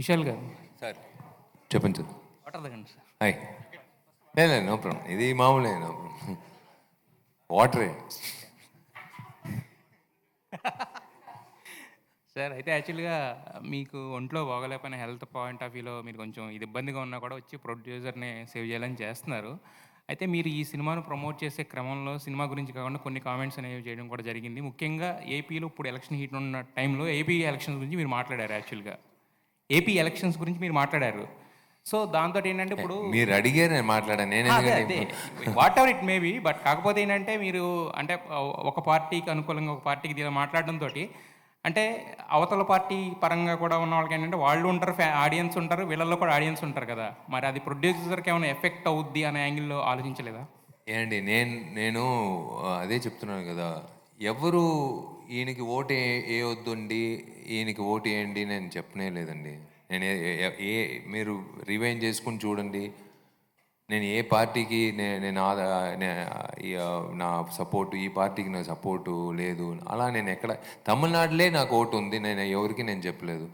విశాల్ గారు. సార్. చెప్పండి sir. Water తాగండి సార్. హాయ్. లేదు నో ప్రాబ్లం. ఇది మామూలే నో ప్రాబ్లం. వాటరే. సార్ అయితే యాక్చువల్గా మీకు ఒంట్లో బాగోలేకపోయిన హెల్త్ పాయింట్ ఆఫ్ వ్యూలో మీరు కొంచెం ఇది ఇబ్బందిగా ఉన్నా కూడా వచ్చి ప్రొడ్యూసర్ని సేవ్ చేయాలని చేస్తున్నారు. అయితే మీరు ఈ సినిమాను ప్రమోట్ చేసే క్రమంలో సినిమా గురించి కాకుండా కొన్ని కామెంట్స్ అనేవి చేయడం కూడా జరిగింది. ముఖ్యంగా ఏపీలో ఇప్పుడు ఎలక్షన్ హీట్ ఉన్న టైంలో ఏపీ ఎలక్షన్స్ గురించి మీరు మాట్లాడారు యాక్చువల్గా. ఏపీ ఎలక్షన్స్ గురించి మీరు మాట్లాడారు. సో దాంతో ఏంటంటే ఇప్పుడు మీరు అడిగారు నేను మాట్లాడాను. నేను whatever it maybe but కాకపోతే ఏంటంటే మీరు అంటే ఒక పార్టీకి అనుకూలంగా ఒక పార్టీకి దీని మాట్లాడడంతో అంటే అవతల పార్టీ పరంగా కూడా ఉన్న వాళ్ళకి ఏంటంటే వాళ్ళు ఉంటారు ఆడియన్స్ ఉంటారు వీళ్ళల్లో కూడా ఆడియన్స్ ఉంటారు కదా. మరి అది ప్రొడ్యూసర్కి ఏమైనా ఎఫెక్ట్ అవుద్ది అనే యాంగిల్లో ఆలోచించలేదా? ఏమండి నేను నేను అదే చెప్తున్నాను కదా. ఎవరు ఈయనకి ఓటు ఏ- వద్దండి ఈయనకి ఓటు వేయండి నేను చెప్పనే లేదండి. నేను ఏ- మీరు రివైన్ చేసుకుని చూడండి. నేను ఏ పార్టీకి నే- నేను ఆదా నా సపోర్టు ఈ పార్టీకి నా సపోర్టు లేదు. అలా నేను ఎక్కడ తమిళనాడులే నాకు ఓటు ఉంది. నేను ఎవరికి నేను చెప్పలేదు.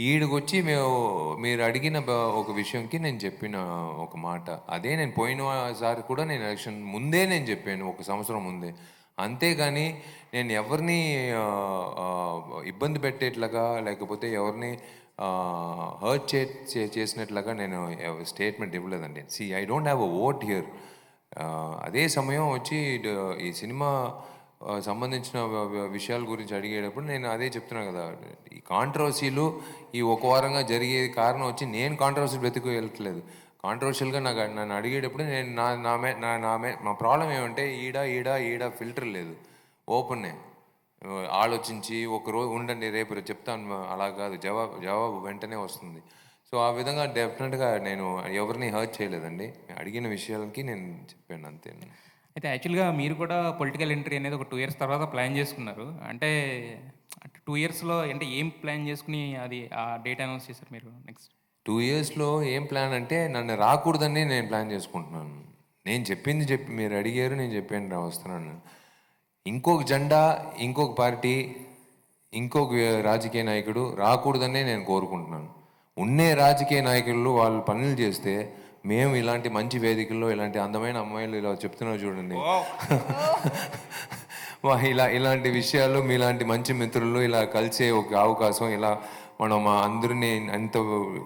ఈడికొచ్చి మేము మీరు అడిగిన ఒక విషయంకి నేను చెప్పిన ఒక మాట. అదే నేను పోయినసారి కూడా నేను ఎలక్షన్ ముందే నేను చెప్పాను ఒక సంవత్సరం ముందే. అంతేగాని నేను ఎవరిని ఇబ్బంది పెట్టేట్లాగా లేకపోతే ఎవరిని హర్ట్ చే చే- చేసినట్లుగా నేను స్టేట్మెంట్ ఇవ్వలేదండి. See I don't have a vote here అదే సమయం వచ్చి ఈ సినిమా సంబంధించిన విషయాల గురించి అడిగేటప్పుడు నేను అదే చెప్తున్నాను కదా ఈ కాంట్రవర్సీలు ఈ ఒక వారంగా జరిగే కారణం వచ్చి నేను కాంట్రవర్సీ బ్రతికి వెళ్ళట్లేదు. కాంట్రవర్షియల్గా నాకు నన్ను అడిగేటప్పుడు నేను నా నామే నా నామే మా ప్రాబ్లం ఏమంటే ఈడ ఈడ ఈడ ఫిల్టర్ లేదు. ఓపెన్నే ఆలోచించి ఒక రోజు ఉండండి రేపు చెప్తాను అలా కాదు. జవాబు జవాబు వెంటనే వస్తుంది. సో ఆ విధంగా డెఫినెట్గా నేను ఎవరిని హర్ట్ చేయలేదండి. అడిగిన విషయాలకి నేను చెప్పాను అంతే. అయితే యాక్చువల్గా మీరు కూడా పొలిటికల్ ఎంట్రీ అనేది ఒక టూ ఇయర్స్ తర్వాత ప్లాన్ చేసుకున్నారు. అంటే టూ ఇయర్స్లో అంటే ఏం ప్లాన్ చేసుకుని అది ఆ డేట్ అనౌన్స్ చేశారు మీరు నెక్స్ట్ టూ ఇయర్స్లో ఏం ప్లాన్ అంటే నన్ను రాకూడదని నేను ప్లాన్ చేసుకుంటున్నాను. నేను చెప్పింది చెప్పి మీరు అడిగారు నేను చెప్పాను రా వస్తున్నాను. ఇంకొక జెండా ఇంకొక పార్టీ ఇంకొక రాజకీయ నాయకుడు రాకూడదనే నేను కోరుకుంటున్నాను. ఉన్నే రాజకీయ నాయకులు వాళ్ళు పనులు చేస్తే మేము ఇలాంటి మంచి వేదికల్లో ఇలాంటి అందమైన అమ్మాయిలు ఇలా చెప్తున్నారు చూడండి. ఇలా ఇలాంటి విషయాలు మీలాంటి మంచి మిత్రులు ఇలా కలిసే ఒక అవకాశం ఇలా మనం మా అందరినీ అంత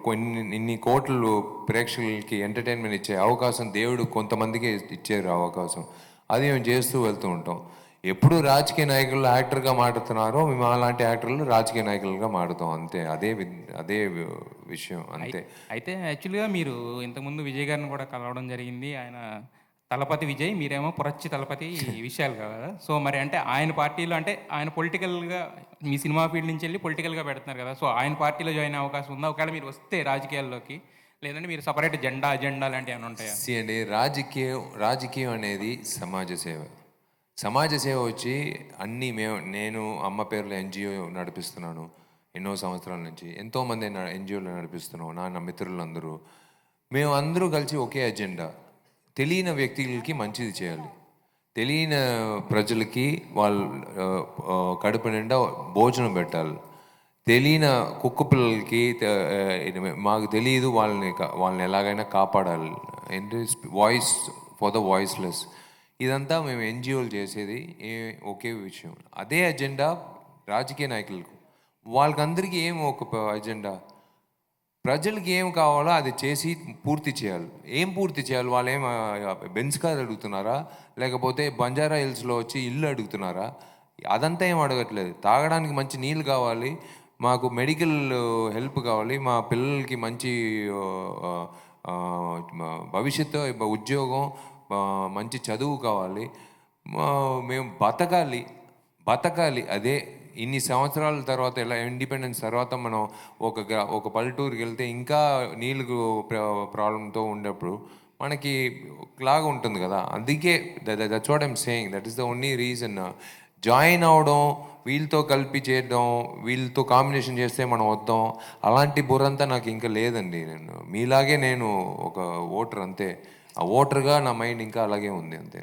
కొన్ని ఇన్ని కోట్లు ప్రేక్షకులకి ఎంటర్టైన్మెంట్ ఇచ్చే అవకాశం దేవుడు కొంతమందికి ఇచ్చారు అవకాశం. అది మేము చేస్తూ వెళ్తూ ఉంటాం. ఎప్పుడు రాజకీయ నాయకులు యాక్టర్గా మాట్లాడుతున్నారో మేము అలాంటి యాక్టర్లు రాజకీయ నాయకులుగా మారుతాం. అంతే అదే వి- అదే విషయం అంతే. అయితే యాక్చువల్గా మీరు ఇంతకుముందు విజయ్ గారిని కూడా కలవడం జరిగింది. ఆయన తలపతి విజయ్ మీరేమో పురచ్చి తలపతి విషయాలు కదా. సో మరి అంటే ఆయన పార్టీలో అంటే ఆయన పొలిటికల్గా మీ సినిమా ఫీల్డ్ నుంచి వెళ్ళి పొలిటికల్గా పెడుతున్నారు కదా. సో ఆయన పార్టీలో జాయిన్ అవకాశం ఉందా? ఒకవేళ మీరు వస్తే రాజకీయాల్లోకి లేదంటే మీరు సపరేట్ జెండా అజెండా లాంటివి ఏమైనా ఉంటాయా? అండి రాజకీయం రాజకీయం అనేది సమాజ సేవ. సమాజ సేవ వచ్చి అన్నీ మేము నేను అమ్మ పేరులో ఎన్జిఓ నడిపిస్తున్నాను ఎన్నో సంవత్సరాల నుంచి. ఎంతోమంది ఎన్జిఓలు నడిపిస్తున్నాం నా నా మిత్రులందరూ. మేము అందరూ కలిసి ఒకే అజెండా. తెలియని వ్యక్తులకి మంచిది చేయాలి. తెలియని ప్రజలకి వాళ్ళు కడుపు నిండా భోజనం పెట్టాలి. తెలియని కుక్క పిల్లలకి మాకు తెలియదు వాళ్ళని వాళ్ళని ఎలాగైనా కాపాడాలి. ఏంటి వాయిస్ ఫర్ ద వాయిస్లెస్ ఇదంతా మేము ఎన్జిఓలు చేసేది ఏ- ఒకే విషయం. అదే అజెండా రాజకీయ నాయకులకు. వాళ్ళకందరికీ ఏం ఒక అజెండా ప్రజలకి ఏం కావాలో అది చేసి పూర్తి చేయాలి. ఏం పూర్తి చేయాలి? వాళ్ళు ఏం బెంచ్ కార్ అడుగుతున్నారా? లేకపోతే బంజారా హిల్స్లో వచ్చి ఇల్లు అడుగుతున్నారా? అదంతా ఏం అడగట్లేదు. తాగడానికి మంచి నీళ్ళు కావాలి. మాకు మెడికల్ హెల్ప్ కావాలి. మా పిల్లలకి మంచి భవిష్యత్తు ఉద్యోగం మంచి చదువు కావాలి. మా- మేము బతకాలి. బతకాలి. అదే ఇన్ని సంవత్సరాల తర్వాత ఎలా ఇండిపెండెన్స్ తర్వాత మనం ఒక గ్రా- ఒక పల్లెటూరుకి వెళ్తే ఇంకా నీళ్ళు ప్రాబ్లంతో ఉండేప్పుడు మనకి లాగా ఉంటుంది కదా. అందుకే that's what I'm saying that is the only reason join అవడం వీళ్ళతో కలిపి చేయడం వీళ్ళతో కాంబినేషన్ చేస్తే మనం వద్దాం. అలాంటి బుర్రంతా నాకు ఇంకా లేదండి నేను. మీలాగే నేను ఒక ఓటర్ అంతే. ఆ ఓటర్గా నా మైండ్ ఇంకా అలాగే ఉంది అంతే.